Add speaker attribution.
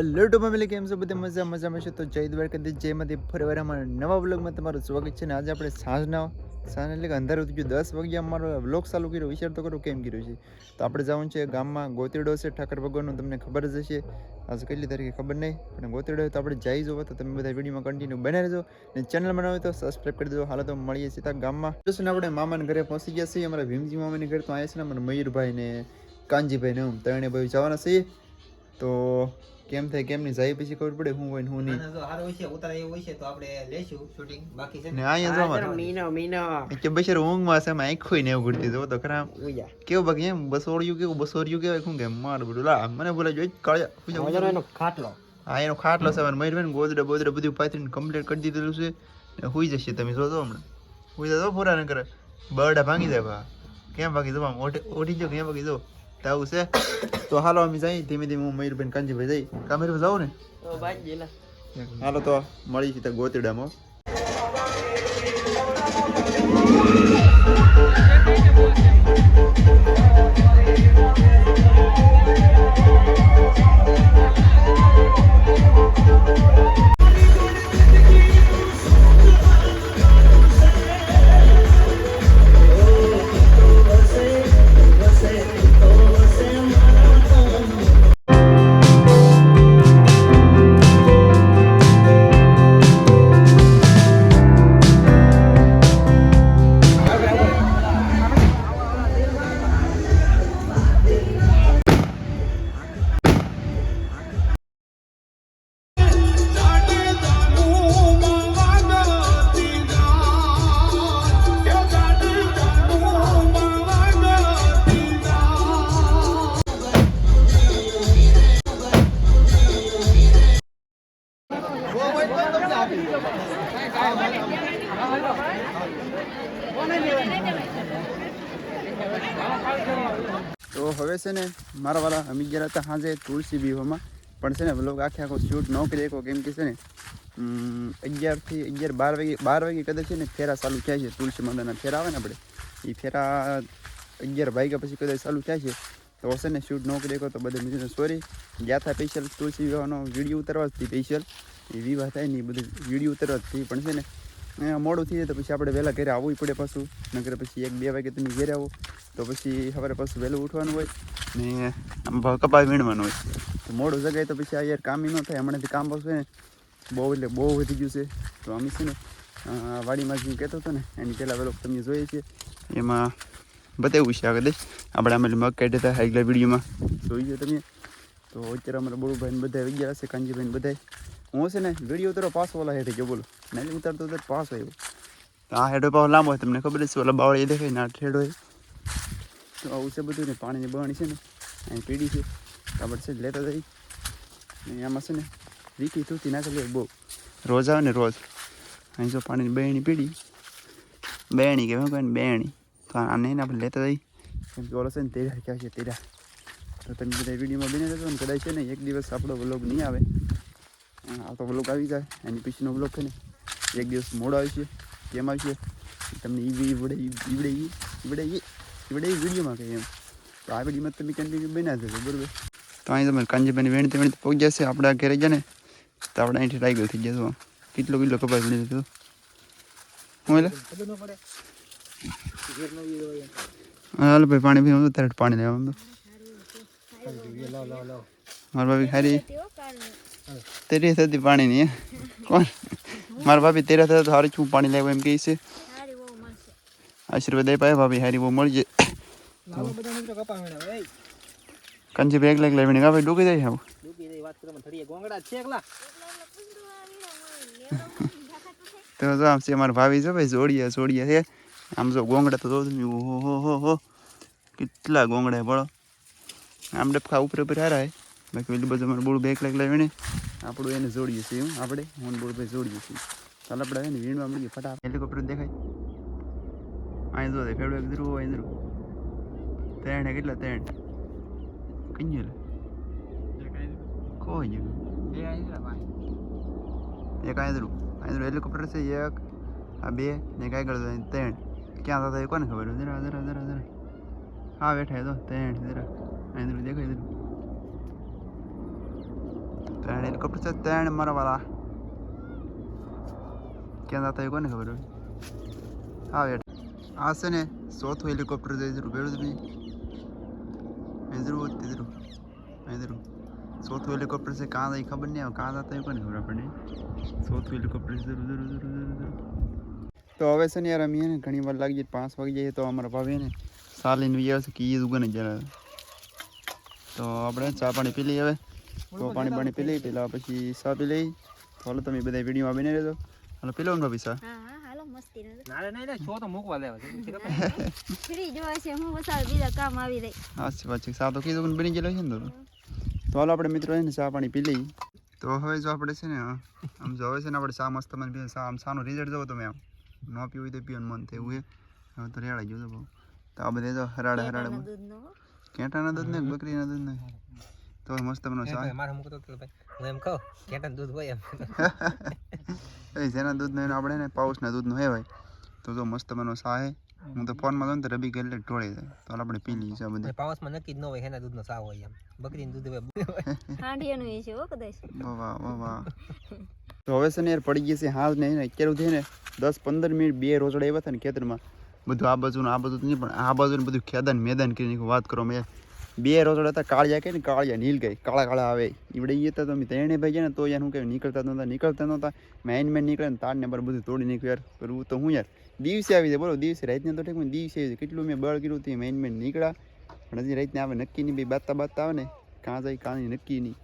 Speaker 1: Hello two family કેમ છો? બધે મજા, મજામાં છે? તો જય દ્વારકાધીશ જયમાંથી ફરીવાર અમારા નવા વ્લોગમાં તમારું સ્વાગત છે ને આજે આપણે સાંજના સાંજ એટલે કે અંધારું થઈ ગયું. દસ વાગ્યા અમારો વ્લોગ ચાલુ કર્યો, વિચાર તો કરો કેમ કર્યો છે. તો આપણે જવાનું છે ગામમાં ગોતીડો છે, ઠાકર ભગવાનનું તમને ખબર જ હશે. આજે કેટલી તારીખે ખબર નહીં, પણ ગોતીડો તો આપણે જઈ જવો તો તમે બધા વિડીયોમાં કન્ટિન્યુ બનાવી રહેજો. અને ચેનલ બનાવો તો સબસ્ક્રાઈબ કરી દેજો. હાલ તો મળીએ સીધા ગામમાં. જોશું ને આપણે મામાના ઘરે પહોંચી ગયા છીએ. અમારા ભીમજી મામાની ઘરે તો આવ્યા છે ને અમારા મયુરભાઈ ને કાનજીભાઈ ને હું ત્રણે ભાઈ જવાના છીએ. તો કેમ થાય કેમ નહીં જાય પછી ખબર પડે હું હોય ને શું નહીં.
Speaker 2: અને હોય છે ઉતારે એવું હોય છે તો આપણે લેશું શૂટિંગ બાકી છે
Speaker 1: ને? અહીંયા જો મારો
Speaker 2: મીનો મીનો.
Speaker 1: કે બશર ઊંઘમાં છે એમાં આંખોય ને એવું ઘડતી જો તો ખરા. કેવું બાકી એમ? બસોડિયું કેવું બસોડિયું કેવાય? શું કે માર બધું. લા મને બોલે જોઈ કાળિયા.
Speaker 2: એનો ખાટલો.
Speaker 1: હા એનો ખાટલો છે મયુરભાઈ ગોદડા બોદડા બધું પાથરીને કમ્પ્લીટ કરી દીધેલું છે. ને હુઈ જશે તમે જોજો હમણાં. હુઈ જતો પૂરા ન કરે. બરડા ભાંગી જાય ભા. કેમ ભાગી દો આમ ઓટી જો કેમ ભાગી દો તો આવું છે? તો હાલો અમે જઈએ ધીમે ધીમે હું મયુરભાઈ કાંજીભાઈ જઈ. કામેરભાઈ જાઉં ને. હાલો તો મળી છે Thank તો હવે છે ને, મારા વાળા અમે ગયા હતા સાંજે તુલસી બીવામાં પણ છે ને બ્લોગ આખે આખો શૂટ ન કરી શકો કેમ કે છે ને અગિયારથી અગિયાર, બાર વાગે બાર વાગે કદાચ છે ને, ફેરા ચાલુ થાય છે. તુલસી માતાના ફેરા આવે ને આપણે એ ફેરા અગિયાર વાગ્યા પછી કદાચ ચાલુ થાય છે. તો હશે ને શૂટ ન કરી તો બધા મિત્રો સોરી ગયા હતા સ્પેશિયલ તુલસી વિવાહનો વીડિયો ઉતારવા જ સ્પેશિયલ એ વિવાહ થાય ને, એ બધું વીડિયો ઉતારવા જ પણ છે ને મોડું થઈ જાય તો પછી આપણે વહેલા ઘરે આવવું પડે પાછું. નગર પછી એક બે વાગે તમે ઘરે આવો. તો પછી સવારે પાછું વહેલું ઉઠવાનું હોય ને આમ કપાસ વીણવાનું હોય. તો મોડું જગાય તો પછી આ યાર કામ ન થાય. હમણાંથી કામ પાછું ને બહુ એટલે બહુ વધી ગયું છે. તો અમે છે ને વાડીમાં જે કહેતો હતો ને, એની પહેલાં વહેલો તમે જોઈએ છીએ એમાં બતાવ્યું છે આગળ આપણે અમે મગ કાઢ્યા હતા આગલા વિડીયોમાં. જોઈ તમે. તો અત્યારે અમારા બળુભાઈ ને બધા આવી ગયા હશે, કાનજીભાઈને બધાય. બધા હું છે ને વીડિયો ઉતારો પાસ ઓલા હેઠે ગયો, બોલો. નહીં ઉતારતો ઉતર પાસ આવ્યો. આ હેઠો પાવ લાંબો હોય તમને ખબર છે, ઓલા બાવળી દેખાય ને આ ઠેડો તો આવું છે બધું ને પાણીની બહાણી છે ને, અહીં પીડી છે, કાપડ છે લેતા જઈ ને આમાં છે ને વીકી તૂટી નાખેલી બહુ. રોજ આવે ને રોજ. અહીં જો પાણીની બહેણી પીડી. બેણી કે શું કહે ને બેણી તો આને નહીં આપણે લેતા જઈ કેમ કે ઓલો છે ને તેરા ક્યાં છે, તેરા. તો તમે બધા વિડીયોમાં બની રહેતો ને, કદાચ છે ને એક દિવસ આપણો વ્લોગ નહીં આવે. આ તો બ્લોક આવી જાય. એની પછીનો બ્લોક છે ને એક દિવસ મોડો આવશે. કેમ આવશે? તમને ઈ ઈવડે ઈવડે ઈવડે ઈવડે વિડીયોમાં કહીએ એમ. તો આ વિડીયોમાં તમે કન્ટિન્યુ બના દેજો બરાબર? તો અહીં તમે કાંજીભાઈની વેણતી વેણતી પહોંચી જશે. આપણે ઘેરે ગયા ને તો આપણે અહીંથી ટાઈગર થઈ જશે કેટલો કેટલો કપાસ બની દીધો હું એટલે હાલ ભાઈ પાણી પીવું પાણી તો
Speaker 2: એમ લાવ લાવ લાવ
Speaker 1: મારા ભાભી ખારી તેરી થતી પાણી નહીં હે? કોણ? મારા ભાભી તેરા થતા તો હારી છું પાણી લેવું એમ કહે છે. આશીર્વાદ આપ્યા ભાભી હારી બહુ મળી જાય કંજી બેગ લેગ લાવીને કાપી ડૂબી જાય આવું
Speaker 2: દુખી દે વાત કરો થડી ગોંગડા છે એકલા.
Speaker 1: તો જો આમ છે અમારા ભાભી છે ભાઈ જોડિયા જોડિયા છે. આમ જો ગોંગડા તો જો તમે. હો હો હો. કેટલા ગોંગડા બોલો આમ ડબકા ઉપર ઉપર હારા હે. બાકી પેલી બાજુ અમારે બોળું બેગ લાગ લાવીને આપણું એને જોડીએ છીએ હું આપણે હું ભાઈ જોડીએ છીએ. ચાલ આપણે એને વીણવા મળીએ ફટાફટ. હેલિકોપ્ટર દેખાય? અહીં જો દેખાડું એક ધ્રુવ હોય ધ્રુવ. ત્રણ હે કેટલા? ત્રણ. કઈ કોઈ ગયું
Speaker 2: એ આઈ જા ભાઈ.
Speaker 1: એક આંધળું આંધળું હેલિકોપ્ટર છે એક આ બે ને કાંઈ કરતો ત્રણ. ક્યાં થતા એ કોને ખબર જરા જરા જરા જરા. હા બેઠા તો. ત્રણ જરા. આંધળું દેખાય જરું ત્રણ હેલિકોપ્ટર છે ત્રણ મરવાળા ક્યાં જતા કોને ખબર હોય હા યાર આ છે ને ચોથું હેલિકોપ્ટર છે જરૂર બેડું તમે એજરું તેજરું એજરું ચોથું હેલિકોપ્ટર છે કાં જાય ખબર નહીં આવે કાં જતા કોને ખબર આપણને ચોથું હેલિકોપ્ટર તો હવે છે ને યાર અમે ને ઘણી વાર લાગી જાય પાંચ વાગી જઈએ તો અમારા ભાભી ને સાલીને વિચાર છે કે એ ઉગને જરા તો આપણે ચા પાણી પી લઈએ હવે તો પાણી પાણી પી લઈ પેલા પછી સા પી લઈ. તો હાલો તમે બધા વિડીયોમાં બની રહેજો. હાલો પી લો ને ભાભી
Speaker 3: હા હા હાલો મસ્તી નથી
Speaker 2: ના રે, નહીં નહીં તો મૂકવા લેવા
Speaker 3: ફ્રી જોવા છે હું બસાવ બીજા કામ આવી રહી.
Speaker 1: સાચી વાત છે સા તો કીધું કે બની ગયેલો છે ને તો તો હાલો આપણે મિત્રો છે ને ચા પાણી પી લઈ. તો હવે જો આપણે છે ને આમ જો હવે છે ને આપણે ચા મસ્ત મને પીએ સા આમ સાનું રિઝલ્ટ જોવો તમે આમ. ન પીવું હોય તો પીવાનું મન થયું એ હવે તો રેડાઈ ગયું તો તો આ બધે જો હરાડે હરાડે
Speaker 3: કેટાના
Speaker 1: દૂધ ને બકરીના દૂધ ને તો મસ્ત બનો ચા
Speaker 2: મારે મુકતો તો ભાઈ હું એમ કહું ઘેટાનું દૂધ હોય એમ.
Speaker 1: એ જેના દૂધ નો આપણે ને પાઉસના દૂધનો હે ભાઈ તો જો મસ્ત બનો ચા હે. હું તો ફોનમાં જોઉં ને તો રબી ગયેલે ઢોળી જાય તો આપણે પી લઈએ ચા બધે.
Speaker 2: પાવસમાં નક્કી જ ન હોય એના દૂધનો સાવ હોય એમ. બકરીનું દૂધ હોય
Speaker 3: હાંડિયાનું એ છે ઓ કદાચ.
Speaker 1: વાહ વાહ વાહ તો હવે છે ને યાર પડી ગઈ છે હાલ ને અત્યારે સુધી ને દસ પંદર મિનિટ બે રોજડા આવ્યા હતા ને ખેતરમાં. બધું આ બાજુ આ બાજુ નહીં પણ આ બાજુ ને બધું ખેદાન મેદાન કરીને વાત કરો મેં બે રોજડા હતા, કાળિયા કે ને કાળિયા, નીલ ગઈ કાળા કાળા આવે. ઈવડે એ હતા તમે તેણે ભાઈ ગયા ને, તો યાર હું કે નીકળતા નહોતા નીકળતા નહોતા મેન મેન નીકળે ને, તાર ને પર બધું તોડી નાખ્યું યાર. કરવું તો હું યાર. દિવસે આવી જાય, બોલો, દિવસે રાતને તો ઠીક દિવસે આવી કેટલું મેં બળ કર્યું તે મેન મેન નીકળ્યા. પણ હજી રાતને આવે, નક્કી નહીં ભાઈ બાતા બાતા આવે ને, કાં જાય, કાં નક્કી નહીં.